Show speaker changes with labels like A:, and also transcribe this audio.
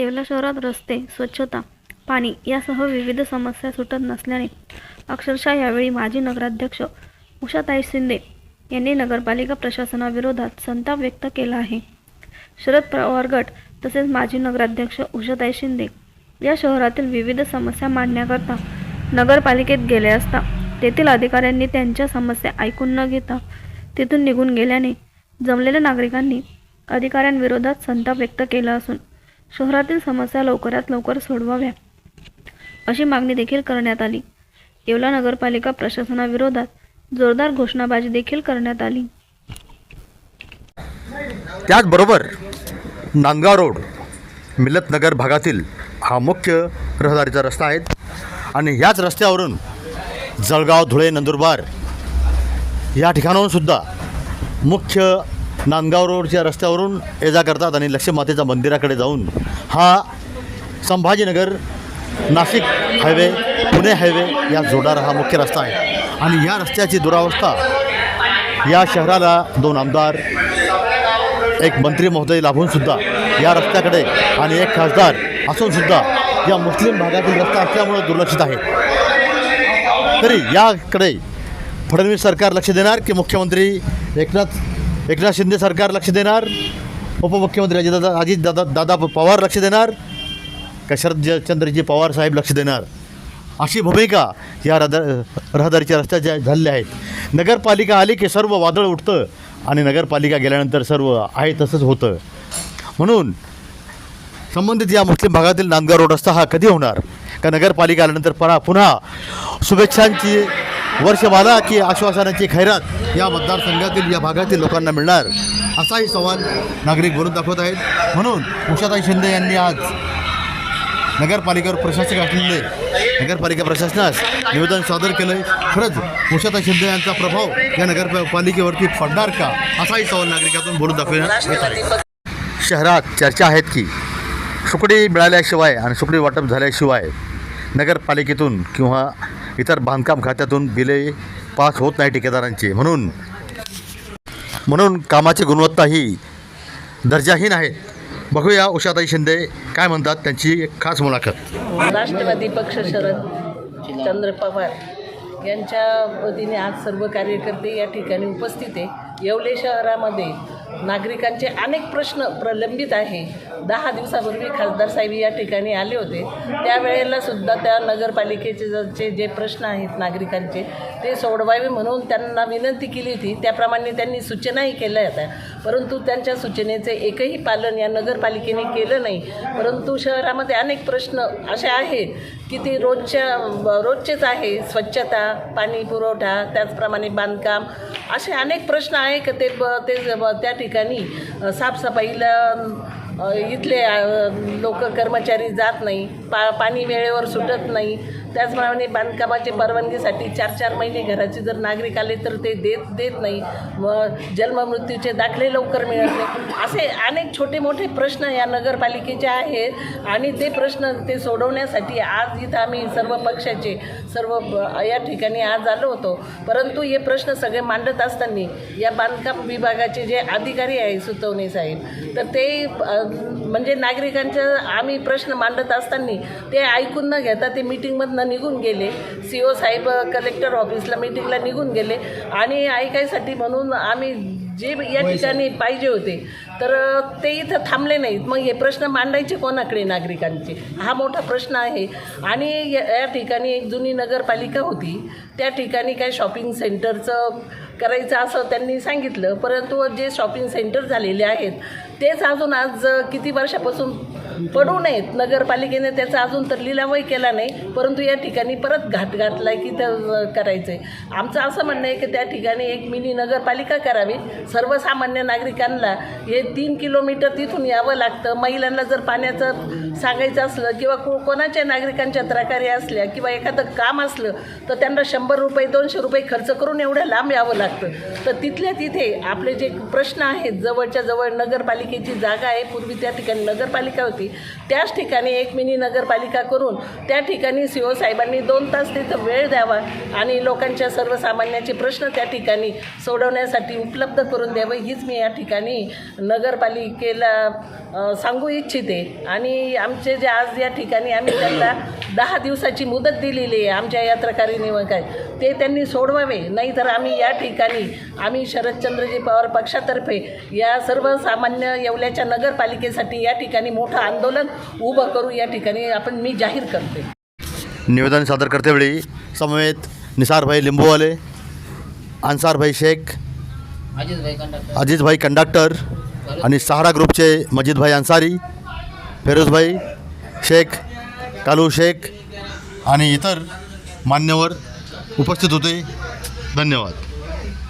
A: येवला शहरात रस्ते स्वच्छता पाणी यासह विविध समस्या सुटत नसल्याने अक्षरशः यावेळी माजी नगराध्यक्ष उषाताई शिंदे यांनी नगरपालिका प्रशासनाविरोधात संताप व्यक्त केला आहे. शरद पवार गट तसेच माजी नगराध्यक्ष उषाताई शिंदे या शहरातील विविध समस्या मांडण्याकरता नगरपालिकेत गेले असता तेथील अधिकाऱ्यांनी त्यांच्या समस्या ऐकून न घेता तिथून निघून गेल्याने जमलेल्या नागरिकांनी अधिकाऱ्यांविरोधात संताप व्यक्त केला असून शहरातील समस्या लवकरात लवकर सोडवाव्या अशी मागणी देखील करण्यात आली. येवला नगरपालिका प्रशासनाविरोधात जोरदार घोषणाबाजी देखील करण्यात आली.
B: त्याचबरोबर नांदगाव रोड मिलतनगर भागातील हा मुख्य रहदारीचा रस्ता आहे आणि ह्याच रस्त्यावरून जळगाव धुळे नंदुरबार या ठिकाणाहून सुद्धा मुख्य नांदगाव रोडच्या रस्त्यावरून ये जा करतात आणि लक्ष्मीमातेच्या मंदिराकडे जाऊन हा संभाजीनगर नाशिक हायवे पुणे हायवे या जोडणारा हा मुख्य रस्ता आहे. आणि या रस्त्याची दुरावस्था या शहराला दोन आमदार एक मंत्री महोदय लाभूनसुद्धा या रस्त्याकडे आणि एक खासदार असूनसुद्धा या मुस्लिम भागातील रस्ता असल्यामुळे दुर्लक्षित आहे. तरी याकडे फडणवीस सरकार लक्ष देणार की मुख्यमंत्री एकनाथ एकनाथ शिंदे सरकार लक्ष देणार. उपमुख्यमंत्री अजितदादा अजितदादा दादा पवार लक्ष देणार. का शरदचंद्रजी पवार साहेब लक्ष देणार. अशी भूमिका या रहदा रहदारीच्या रस्त्याच्या झालेल्या आहेत. नगरपालिका आली की सर्व वादळ उठतं आणि नगरपालिका गेल्यानंतर सर्व आहे तसंच होतं. म्हणून संबंधित या मुस्लिम भागातील नांदगाव रोड रस्ता हा कधी होणार? का नगरपालिका आल्यानंतर परा पुन्हा शुभेच्छांची वर्षमाला की आश्वासनाची खैरात या मतदारसंघातील या भागातील लोकांना मिळणार असाही सवाल नागरिक बोलून दाखवत आहेत. म्हणून उषाताई शिंदे यांनी आज नगरपालिकेवर प्रशासक असलेले नगरपालिका प्रशासनास निवेदन सादर केलं आहे खरंच उषाताई शिंदे यांचा प्रभाव या नगरपालिकेवरती पडणार का असाही सवाल नागरिकातून बोलून दाखवण्यात शहरात चर्चा आहेत की सुकडी मिळाल्याशिवाय आणि सुकडी वाटप झाल्याशिवाय नगरपालिकेतून किंवा इतर बांधकाम खात्यातून बिले पास होत नाही ठेकेदारांची. म्हणून म्हणून कामाची गुणवत्ता ही दर्जाहीन आहे. बघूया उषाताई शिंदे काय म्हणतात त्यांची एक खास मुलाखत.
C: राष्ट्रवादी पक्ष शरद चंद्र पवार यांच्या वतीने आज सर्व कार्यकर्ते या ठिकाणी उपस्थित आहे. येवले शहरामध्ये नागरिकांचे अनेक प्रश्न प्रलंबित आहे. दहा दिवसापूर्वी खासदार साहेब या ठिकाणी आले होते. त्यावेळेला सुद्धा त्या नगरपालिकेचे ज- जे प्रश्न आहेत नागरिकांचे ते सोडवावे म्हणून त्यांना विनंती केली होती. त्याप्रमाणे त्यांनी सूचनाही केल्या होत्या. परंतु त्यांच्या सूचनेचे एकही पालन या नगरपालिकेने केलं नाही. परंतु शहरामध्ये अनेक प्रश्न असे आहेत की ते रोजच्या रोजचेच आहे. स्वच्छता पाणी पुरवठा त्याचप्रमाणे बांधकाम असे अनेक प्रश्न आहे का ते ब- ते त्या ठिकाणी साफसफाईला इथले लोक कर्मचारी जात नाही. पा पाणी वेळेवर सुटत नाही. त्याचप्रमाणे बांधकामाचे परवानगीसाठी चार चार महिने घराचे जर नागरिक आले तर ते देत देत नाही. व जन्ममृत्यूचे दाखले लवकर मिळत नाही. असे अनेक छोटे मोठे प्रश्न या नगरपालिकेचे आहेत आणि ते प्रश्न ते सोडवण्यासाठी आज इथं आम्ही सर्व पक्षाचे सर्व या ठिकाणी आज आलो होतो. परंतु हे प्रश्न सगळे मांडत असताना या बांधकाम विभागाचे जे अधिकारी आहे सुतवणे साहेब तर ते म्हणजे नागरिकांच्या आम्ही प्रश्न मांडत असताना ते ऐकून न घेता ते मिटिंगमधनं निघून गेले. सी ओ साहेब कलेक्टर ऑफिसला मिटिंगला निघून गेले. आणि ऐकायसाठी म्हणून आम्ही जे या ठिकाणी पाहिजे होते तर ते इथं थांबले नाहीत. मग हे प्रश्न मांडायचे कोणाकडे नागरिकांचे? हा मोठा प्रश्न आहे. आणि या या ठिकाणी एक जुनी नगरपालिका होती. त्या ठिकाणी काय शॉपिंग सेंटरचं करायचं असं त्यांनी सांगितलं. परंतु जे शॉपिंग सेंटर झालेले आहेत तेच अजून आज किती वर्षापासून पडू नयेत. नगरपालिकेने त्याचा अजून तर लिलावही केला नाही परंतु या ठिकाणी परत घाट घातला की तर करायचं आहे आमचं असं म्हणणं आहे की त्या ठिकाणी एक मिनी नगरपालिका करावी. सर्वसामान्य नागरिकांना हे तीन किलोमीटर तिथून यावं लागतं. महिलांना जर पाण्याचं सांगायचं असलं किंवा को कोणाच्या नागरिकांच्या तक्रारी असल्या किंवा एखादं काम असलं तर त्यांना शंभर रुपये दोनशे रुपये खर्च करून एवढ्या लांब यावं लागतं. तर तिथल्या तिथे आपले जे प्रश्न आहेत जवळच्या जवळ नगरपालिकेची जागा आहे पूर्वी त्या ठिकाणी नगरपालिका होती त्याच ठिकाणी एक मिनी नगरपालिका करून त्या ठिकाणी सी ओ साहेबांनी दोन तास तिथं वेळ द्यावा आणि लोकांच्या सर्वसामान्याचे प्रश्न त्या ठिकाणी सोडवण्यासाठी उपलब्ध करून द्यावं हीच मी या ठिकाणी नगरपालिकेला सांगू इच्छिते. आणि आमचे जे आज या ठिकाणी आम्ही त्यांना दहा दिवसाची मुदत दिलेली आहे आमच्या यात्रकारी निवडणुकात ते त्यांनी सोडवावे नाहीतर आम्ही या ठिकाणी आम्ही शरदचंद्रजी पवार पक्षातर्फे या सर्वसामान्य येवल्याच्या नगरपालिकेसाठी या ठिकाणी मोठं आंदोलन उभं करू या ठिकाणी आपण मी जाहीर करते
B: निवेदन सादर करतेवेळी समवेत निसारभाई लिंबूवाले अन्सारभाई शेख अजितभाई कंडक्टर आणि सहारा ग्रुपचे मजिदभाई अन्सारी फेरोजभाई शेख कालू शेख आणि इतर मान्यवर उपस्थित होते. धन्यवाद.